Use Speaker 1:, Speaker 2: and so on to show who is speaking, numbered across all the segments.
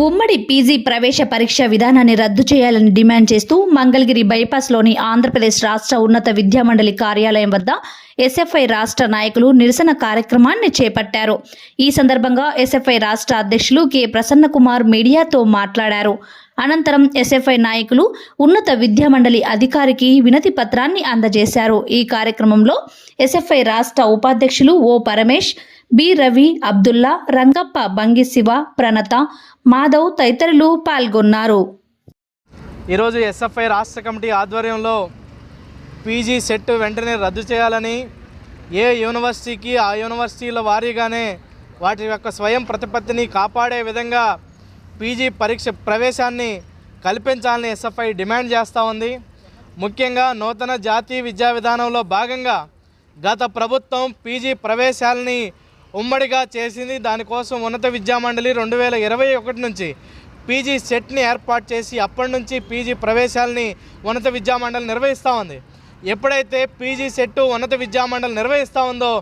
Speaker 1: ఉమ్మడి పీజీ ప్రవేశ పరీక్ష విధానాన్ని రద్దు చేయాలని డిమాండ్ చేస్తూ మంగళగిరి బైపాస్లోని ఆంధ్రప్రదేశ్ రాష్ట్ర ఉన్నత విద్యామండలి కార్యాలయం వద్ద ఎస్ఎఫ్ఐ రాష్ట్ర నాయకులు నిరసన కార్యక్రమాన్ని చేపట్టారు. ఈ సందర్భంగా ఎస్ఎఫ్ఐ రాష్ట్ర అధ్యక్షులు కె ప్రసన్నకుమార్ మీడియాతో మాట్లాడారు. అనంతరం ఎస్ఎఫ్ఐ నాయకులు ఉన్నత విద్యామండలి అధికారికి వినతి పత్రాన్ని అందజేశారు. ఈ కార్యక్రమంలో ఎస్ఎఫ్ఐ రాష్ట్ర ఉపాధ్యక్షులు ఓ పరమేష్ బి రవి అబ్దుల్లా రంగప్ప బంగి శివ ప్రణత మాధవ్ తదితరులు పాల్గొన్నారు.
Speaker 2: ఈరోజు ఎస్ఎఫ్ఐ రాష్ట్ర కమిటీ ఆధ్వర్యంలో పీజీ సెట్ వెంటనే రద్దు చేయాలని ఏ యూనివర్సిటీకి ఆ యూనివర్సిటీల వారీగానే వాటి యొక్క స్వయం ప్రతిపత్తిని కాపాడే విధంగా పీజీ పరీక్ష ప్రవేశాన్ని కల్పించాలని ఎస్ఎఫ్ఐ డిమాండ్ చేస్తూ ఉంది. ముఖ్యంగా నూతన జాతీయ విద్యా విధానంలో భాగంగా గత ప్రభుత్వం పీజీ ప్రవేశాలని ఉమ్మడిగా చేసింది. దానికోసం ఉన్నత విద్యామండలి రెండు వేల ఇరవై ఒకటి నుంచి పీజీ సెట్ని ఏర్పాటు చేసి అప్పటి నుంచి పీజీ ప్రవేశాలని ఉన్నత విద్యామండలి నిర్వహిస్తూ ఉంది. ఎప్పుడైతే పీజీ సెట్ ఉన్నత విద్యామండలి నిర్వహిస్తూ ఉందో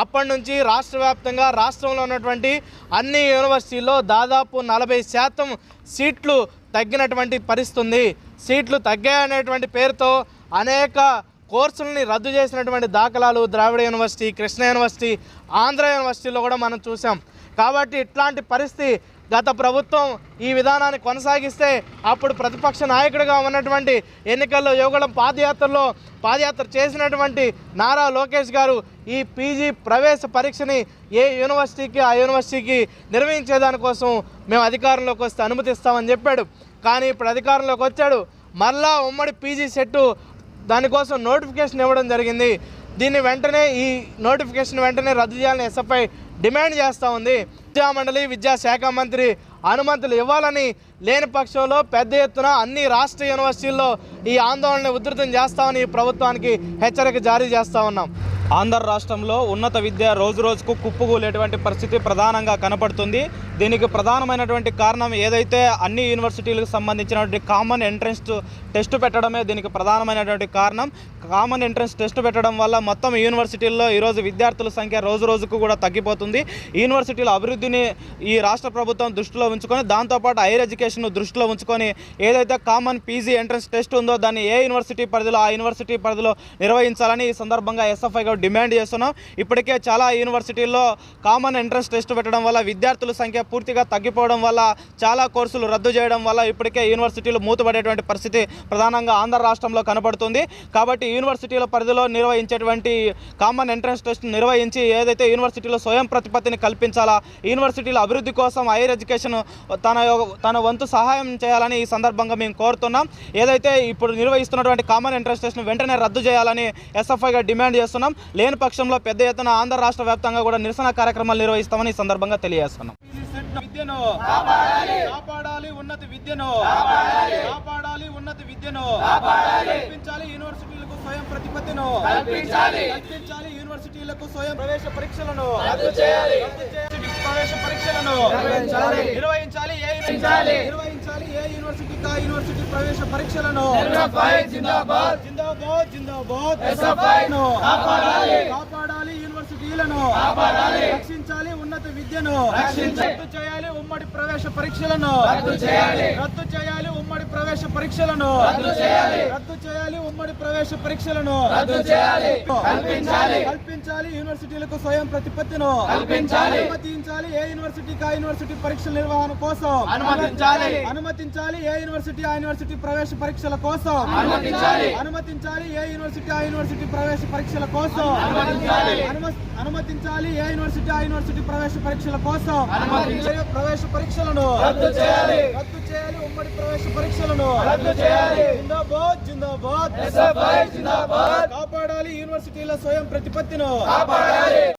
Speaker 2: అప్పటి నుంచి రాష్ట్ర వ్యాప్తంగా రాష్ట్రంలో ఉన్నటువంటి అన్ని యూనివర్సిటీల్లో దాదాపు నలభై శాతం సీట్లు తగ్గినటువంటి పరిస్థితుంది. సీట్లు తగ్గాయనేటువంటి పేరుతో అనేక కోర్సులని రద్దు చేసినటువంటి దాఖలాలు ద్రావిడ యూనివర్సిటీ కృష్ణ యూనివర్సిటీ ఆంధ్ర యూనివర్సిటీలో కూడా మనం చూసాం కాబట్టి ఇట్లాంటి పరిస్థితి గత ప్రభుత్వం ఈ విధానాన్ని కొనసాగిస్తే అప్పుడు ప్రతిపక్ష నాయకుడిగా ఉన్నటువంటి ఎన్నికల్లో యువగళం పాదయాత్రలో పాదయాత్ర చేసినటువంటి నారా లోకేష్ గారు ఈ పీజీ ప్రవేశ పరీక్షని ఏ యూనివర్సిటీకి ఆ యూనివర్సిటీకి నిర్వహించేదానికోసం మేము అధికారంలోకి వస్తే అనుమతిస్తామని చెప్పాడు. కానీ ఇప్పుడు అధికారంలోకి వచ్చాడు. మరలా ఉమ్మడి పీజీ సెట్టు దానికోసం నోటిఫికేషన్ ఇవ్వడం జరిగింది. దీన్ని వెంటనే ఈ నోటిఫికేషన్ వెంటనే రద్దు చేయాలని ఎస్ఎఫ్ఐ డిమాండ్ చేస్తూ ఉంది. విద్యామండలి విద్యాశాఖ మంత్రి అనుమతులు ఇవ్వాలని లేని పక్షంలో పెద్ద ఎత్తున అన్ని రాష్ట్ర యూనివర్సిటీల్లో ఈ ఆందోళన ఉధృతం చేస్తామని ఈ ప్రభుత్వానికి హెచ్చరిక జారీ చేస్తూ ఉన్నాం.
Speaker 3: ఆంధ్ర రాష్ట్రంలో ఉన్నత విద్య రోజు రోజుకు కుప్పకూలేటువంటి పరిస్థితి ప్రధానంగా కనపడుతుంది. దీనికి ప్రధానమైనటువంటి కారణం ఏదైతే అన్ని యూనివర్సిటీలకు సంబంధించినటువంటి కామన్ ఎంట్రన్స్ టెస్ట్ పెట్టడమే దీనికి ప్రధానమైనటువంటి కారణం. కామన్ ఎంట్రన్స్ టెస్ట్ పెట్టడం వల్ల మొత్తం యూనివర్సిటీల్లో ఈరోజు విద్యార్థుల సంఖ్య రోజు రోజుకు కూడా తగ్గిపోతుంది. యూనివర్సిటీల అభివృద్ధిని ఈ రాష్ట్ర ప్రభుత్వం దృష్టిలో ఉంచుకొని దాంతోపాటు హైయర్ ఎడ్యుకేషన్ దృష్టిలో ఉంచుకొని ఏదైతే కామన్ పీజీ ఎంట్రన్స్ టెస్ట్ ఉందో దాన్ని ఏ యూనివర్సిటీ పరిధిలో ఆ యూనివర్సిటీ పరిధిలో నిర్వహించాలని ఈ సందర్భంగా ఎస్ఎఫ్ఐ గారు డిమాండ్ చేస్తున్నాం. ఇప్పటికే చాలా యూనివర్సిటీల్లో కామన్ ఎంట్రన్స్ టెస్ట్ పెట్టడం వల్ల విద్యార్థుల సంఖ్య పూర్తిగా తగ్గిపోవడం వల్ల చాలా కోర్సులు రద్దు చేయడం వల్ల ఇప్పటికే యూనివర్సిటీలు మూతపడేటువంటి పరిస్థితి ప్రధానంగా ఆంధ్ర రాష్ట్రంలో కనబడుతుంది కాబట్టి యూనివర్సిటీల పరిధిలో నిర్వహించేటువంటి కామన్ ఎంట్రన్స్ టెస్ట్ నిర్వహించి ఏదైతే యూనివర్సిటీలో స్వయం ప్రతిపత్తిని కల్పించాలా యూనివర్సిటీల అభివృద్ధి కోసం హైయర్ ఎడ్యుకేషన్ తన తన వంతు సహాయం చేయాలని ఈ సందర్భంగా మేము కోరుతున్నాం. ఏదైతే ఇప్పుడు నిర్వహిస్తున్నటువంటి కామన్ ఎంట్రన్స్ టెస్ట్ను వెంటనే రద్దు చేయాలని ఎస్ఎఫ్ఐగా డిమాండ్ చేస్తున్నాం. లేని పక్షంలో పెద్ద ఎత్తున ఆంధ్ర రాష్ట్ర వ్యాప్తంగా కూడా నిరసన కార్యక్రమాలు నిర్వహిస్తామని ఈ సందర్భంగా తెలియజేస్తున్నాం. విద్యను కాపాడాలి. ఉన్నత విద్యను కాపాడాలి. ఉన్నత విద్యను కల్పించాలి యూనివర్సిటీలకు స్వయం ప్రతిపత్తిను కల్పించాలి. కల్పించాలి యూనివర్సిటీలకు స్వయం ప్రవేశ పరీక్షలను ప్రవేశ పరీక్షలను నిర్వహించాలి. ఏ నిర్వహించాలి. ఏ యూనివర్సిటీ? యూనివర్సిటీ ప్రవేశ పరీక్షలను జిందాబాద్ జిందాబాద్. కాపాడాలి. కాపాడాలి యూనివర్సిటీలను. కాపాడాలి. రక్షించాలి ఉన్నత విద్యను. రద్దు చేయాలి ఉమ్మడి ప్రవేశ పరీక్షలను. రద్దు చేయాలి. రద్దు చేయాలి ఉమ్మడి ప్రవేశ పరీక్షలను. రద్దు చేయాలి. రద్దు చేయాలి ఉమ్మడి ప్రవేశ పరీక్షలను. రద్దు చేయాలి. కల్పించాలి. కల్పించాలి. యూనివర్సిటీలకు స్వయం ప్రతిపత్తిను. కల్పించాలి. అనుమతించాలి. ఏ యూనివర్సిటీకి ఆ యూనివర్సిటీ పరీక్షల నిర్వహణ కోసం? అనుమతించాలి. అనుమతించాలి. ఏ యూనివర్సిటీ ఆ యూనివర్సిటీ ప్రవేశ పరీక్షల కోసం? అనుమతించాలి. అనుమతించాలి. ఏ యూనివర్సిటీ ఆ యూనివర్సిటీ ప్రవేశ పరీక్షల కోసం? అనుమతించాలి. ఏ యూనివర్సిటీ ఆ యూనివర్సిటీ ప్రవేశ పరీక్షల కోసం? ప్రవేశ పరీక్షలను? రద్దు చేయాలి. రద్దు చేయాలి. ఉమ్మడి ప్రవేశ పరీక్షలను? రద్దు చేయాలి. జిందాబాద్ జిందాబాద్. జిందాబాద్. కాపాడాలి. యూనివర్సిటీల స్వయం ప్రతిపత్తిను. కాపాడాలి.